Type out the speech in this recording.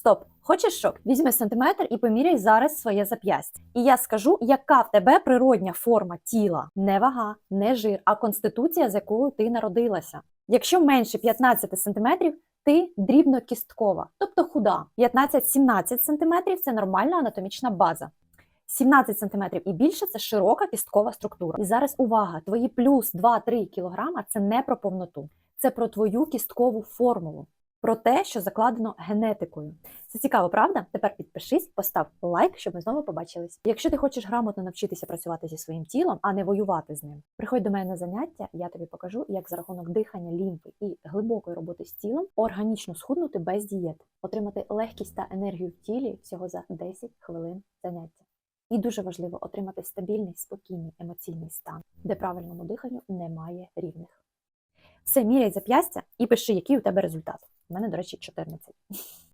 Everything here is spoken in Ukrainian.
Стоп, хочеш шок? Візьми сантиметр і поміряй зараз своє зап'ястя. І я скажу, яка в тебе природня форма тіла. Не вага, не жир, а конституція, з якою ти народилася. Якщо менше 15 сантиметрів, ти дрібнокісткова, тобто худа. 15-17 сантиметрів це нормальна анатомічна база. 17 см і більше це широка кісткова структура. І зараз увага, твої плюс 2-3 кг це не про повноту, це про твою кісткову формулу, про те, що закладено генетикою. Це цікаво, правда? Тепер підпишись, постав лайк, щоб ми знову побачились. Якщо ти хочеш грамотно навчитися працювати зі своїм тілом, а не воювати з ним, приходь до мене на заняття, я тобі покажу, як за рахунок дихання, лімфи і глибокої роботи з тілом органічно схуднути без дієт, отримати легкість та енергію в тілі всього за 10 хвилин заняття. І дуже важливо отримати стабільний, спокійний емоційний стан, де правильному диханню немає рівних. Все, міряй зап'ястя і пиши, який у тебе результат. У мене, до речі, 14.